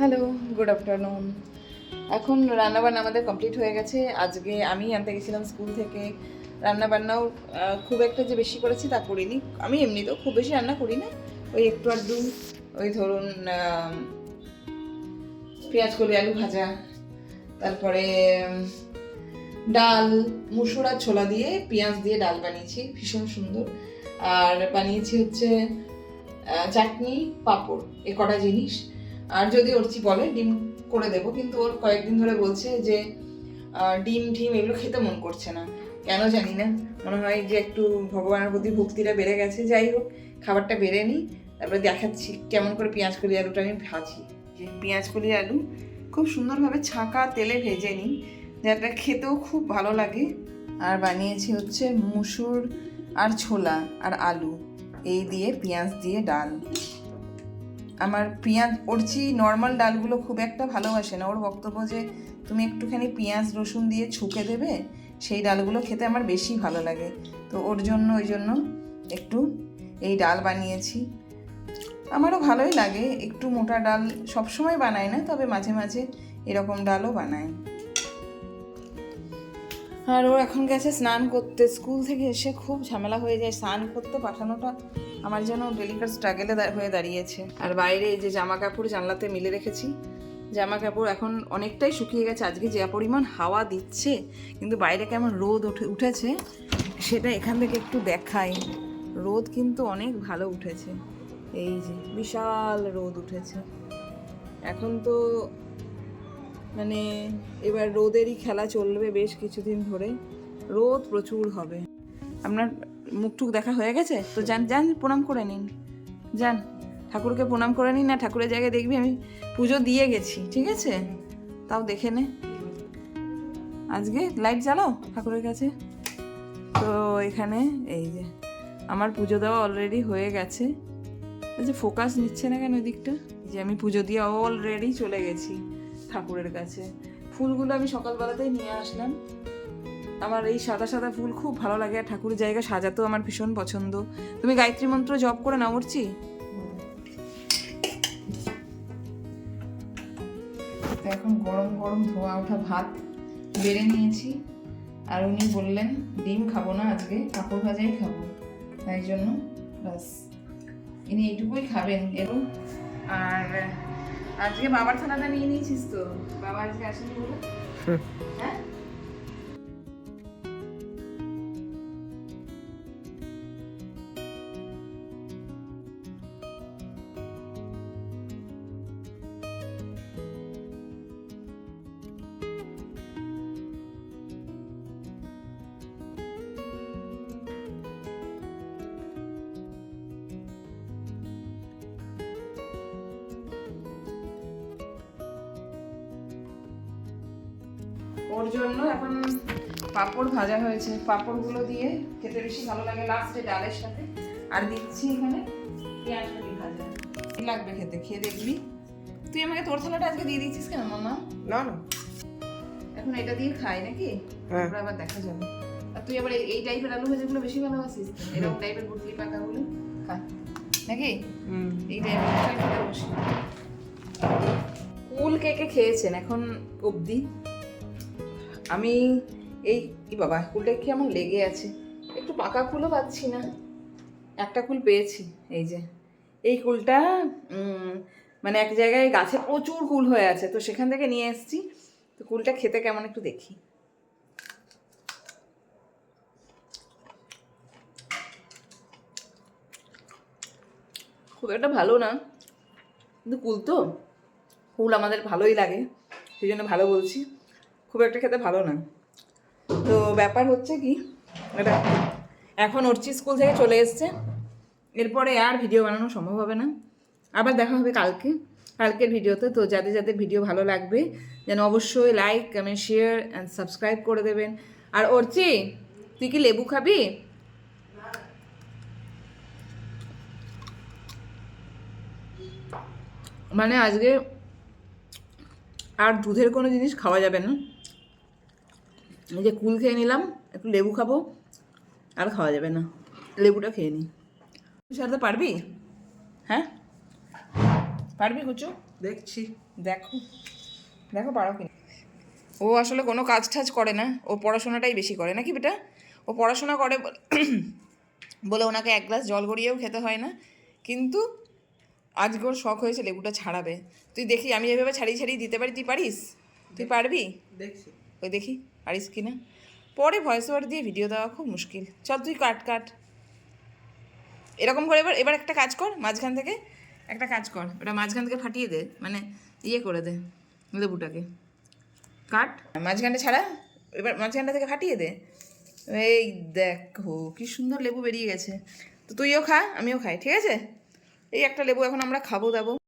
Hello good afternoon এখন রান্নাবান্না আমাদের কমপ্লিট হয়ে গেছে। আজকে আমি আনতে গেছিলাম স্কুল থেকে। রান্নাবান্নাও খুব একটা যে বেশি করেছি তা করিনি। আমি এমনিতেও খুব বেশি রান্না করি না। ওই একটু আধটু, ওই ধরুন পেঁয়াজ কলি আলু ভাজা, তারপরে ডাল, মুসুর আর ছোলা দিয়ে পেঁয়াজ দিয়ে ডাল বানিয়েছি। ভীষণ সুন্দর। আর বানিয়েছি হচ্ছে চাটনি, পাঁপড়, এ কটা জিনিস। আর যদি অর্চি বলে, ডিম করে দেব। কিন্তু ওর কয়েকদিন ধরে বলছে যে ডিম টিম এগুলো খেতে মন করছে না। কেন জানি না। মনে হয় যে একটু ভগবানের প্রতি ভক্তিটা বেড়ে গেছে। যাই হোক, খাবারটা বেড়ে নিই তারপরে দেখাচ্ছি কেমন করে পেঁয়াজ কলি আলুটা আমি ভাজি। যে পেঁয়াজ কলি আলু খুব সুন্দরভাবে ছাঁকা তেলে ভেজে নিই যাতে খেতেও খুব ভালো লাগে। আর বানিয়েছি হচ্ছে মুসুর আর ছোলা আর আলু। এই দিয়ে পেঁয়াজ দিয়ে ডাল। আমার পেঁয়াজ ওরচি নর্মাল ডালগুলো খুব একটা ভালোবাসে না, ওর বক্তব্য যে তুমি একটুখানি পেঁয়াজ, রসুন দিয়ে ছুঁকে দেবে, সেই ডালগুলো খেতে আমার বেশি ভালো লাগে। তো ওর জন্য, ওই জন্য একটু এই ডাল বানিয়েছি। আমারও ভালোই লাগে, একটু মোটা ডাল সবসময় বানাই না, তবে মাঝে মাঝে এরকম ডালও বানাই আর ও এখন গেছে স্নান করতে, স্কুল থেকে এসে খুব ঝামেলা হয়ে যায়, স্নান করতে পাঠানোটা আমার যেন ডেলিকার স্ট্রাগেলে হয়ে দাঁড়িয়েছে। আর বাইরে যে জামা কাপড় জানলাতে মিলে রেখেছি। জামা কাপড় এখন অনেকটাই শুকিয়ে গেছে। আজকে যে পরিমাণ হাওয়া দিচ্ছে, কিন্তু বাইরে কেমন রোদ উঠে উঠেছে, সেটা এখান থেকে একটু দেখাই। রোদ কিন্তু অনেক ভালো উঠেছে। এই যে বিশাল রোদ উঠেছে। এখন তো মানে এবার রোদেরই খেলা চলবে বেশ কিছুদিন ধরে। রোদ প্রচুর হবে। আপনার মুখটুক দেখা হয়ে গেছে? তো যান যান, প্রণাম করে নিন। যান, ঠাকুরকে প্রণাম করে নিন না ঠাকুরের জায়গায় দেখবি আমি পুজো দিয়ে গেছি, ঠিক আছে? তাও দেখে নে। আজকে লাইট জ্বালাও ঠাকুরের কাছে? তো এখানে এই যে, আমার পুজো দেওয়া অলরেডি হয়ে গেছে। যে ফোকাস নিচ্ছে না কেন দিকটা যে আমি পুজো দিয়ে অলরেডি চলে গেছি ঠাকুরের কাছে। ফুলগুলো আমি সকালবেলাতেই নিয়ে আসলাম। আমার এই সাদা সাদা ফুল খুব ভালো লাগে আর ঠাকুরের জায়গা সাজাতেও আমার ভীষণ পছন্দ। তুমি গায়ত্রী মন্ত্র জপ করে নাও উঠছি এখন গরম গরম ধোয়া ওঠা ভাত বেড়ে নিয়েছি আর উনি বললেন ডিম খাব না আজকে কাপড় ভাজাই খাব। তাই জন্য বাস ইনি এইটুকুই খাবেন এবং আর আজকে বাবার থানাটা নিয়ে নিয়েছিস তো? বাবা আজকে আসেনি বলে? হ্যাঁ? ওর জন্য এখন পাঁপড় ভাজা হয়েছে। পাঁপড়গুলো দিয়ে খেতে বেশি ভালো লাগে লাস্টে ডালের সাথে। আর দিচ্ছি এখানে পেঁয়াজ কলি ভাজা। লাগবে খেতে খেয়ে দেখবি। তুই আমাকে তোর থালাটা আজকে দিয়ে দিচ্ছিস কেন মামা? না না। এখন এটা দিয়ে খাই নাকি? হ্যাঁ। তারপরে আবার দেখা যাবে। আর তুই আবার এই- টাইপের আলু ভাজাগুলো বেশি ভালোবাসিস? এরকম টাইপের গুটলি পাকাগুলো খা। নাকি? হুম। এই টাইপের খেতে বসি কুল কে কে খেয়েছেন এখন অবধি? আমি এই কি বাবা, কুলটা কি আমার লেগে আছে? একটু পাকা কুলও পাচ্ছি না। একটা কুল পেয়েছি, এই যে। এই কুলটা মানে এক জায়গায় গাছে প্রচুর কুল হয়ে আছে, তো সেখান থেকে নিয়ে এসেছি। তো কুলটা খেতে কেমন একটু দেখি। খুব একটা ভালো না। কিন্তু কুল তো, কুল আমাদের ভালোই লাগে, সেই জন্য ভালো বলছি। খুব একটা খেতে ভালো না। তো ব্যাপার হচ্ছে কি, এটা এখন অর্চি স্কুল থেকে চলে এসছে। এরপরে আর ভিডিও বানানো সম্ভব হবে না। আবার দেখা হবে কালকে, কালকের ভিডিওতে। তো যাদের যাদের ভিডিও ভালো লাগবে, যেন অবশ্যই like comment share and subscribe করে দেবেন। আর অর্চি, তুই কি লেবু খাবি? মানে আজকে আর দুধের কোনো জিনিস খাওয়া যাবে না। এই যে কুল খেয়ে নিলাম একটু লেবু খাব আর খাওয়া যাবে না। লেবুটা খেয়ে নিই তুই সারতে পারবি? হ্যাঁ? পারবি কুচু? দেখছি। দেখো। দেখো পারো কি ও আসলে কোনো কাজ টাজ করে না ও পড়াশোনাটাই বেশি করে। নাকি বেটা? ও পড়াশোনা করে বলে- বলে ওনাকে এক গ্লাস জল গড়িয়েও খেতে হয় না। কিন্তু আজকে ওর শখ হয়েছে লেবুটা ছাড়াবে। তুই দেখি আমি এভাবে ছাড়িয়ে ছাড়িয়ে দিতে পারি তুই পারিস? তুই পারবি? দেখছি। ওই দেখি। পারিস কি না পরে ভয়েস ওভার দিয়ে ভিডিও দেওয়া খুব মুশকিল। চল তুই কাট কাট। এরকম করে এবার এবার একটা কাজ কর, মাঝখান থেকে একটা কাজ কর। ওটা মাঝখান থেকে ফাটিয়ে দে মানে ইয়ে করে দে, লেবুটাকে। কাট। মাঝখানটা ছাড়া, এবার মাঝখানটা থেকে ফাটিয়ে দে। এই দেখো, কি সুন্দর লেবু বেরিয়ে গেছে। তো তুইও খা, আমিও খাই, ঠিক আছে? এই একটা লেবু এখন আমরা খাব, দাবো।